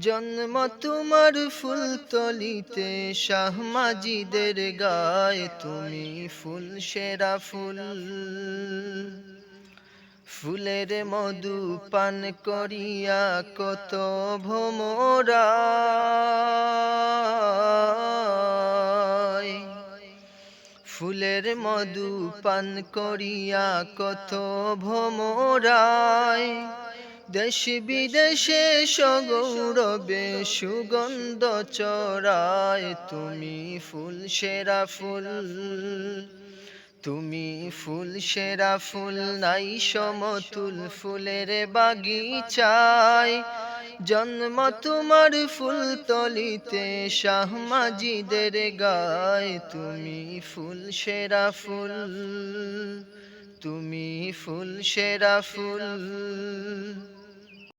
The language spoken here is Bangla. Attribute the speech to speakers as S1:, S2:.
S1: জন্ম তোমার ফুল তলিতে শাহ মাজিদের গায় তুমি ফুল, সেরা ফুল। ফুলের মধু পান করিয়া কত ভোমরা। ফুলের মধু পান করিয়া কত ভোমরায় দেশ বিদেশে সগৌরবে সুগন্ধ চড়ায় তুমি ফুল সেরা ফুল। তুমি ফুল সেরা ফুল নাই সমতুল ফুলের বাগিচায়। জন্ম তোমার ফুল তলিতে শাহ মাজিদের গায়। তুমি ফুল সেরা ফুল। তুমি ফুল সেরা ফুল।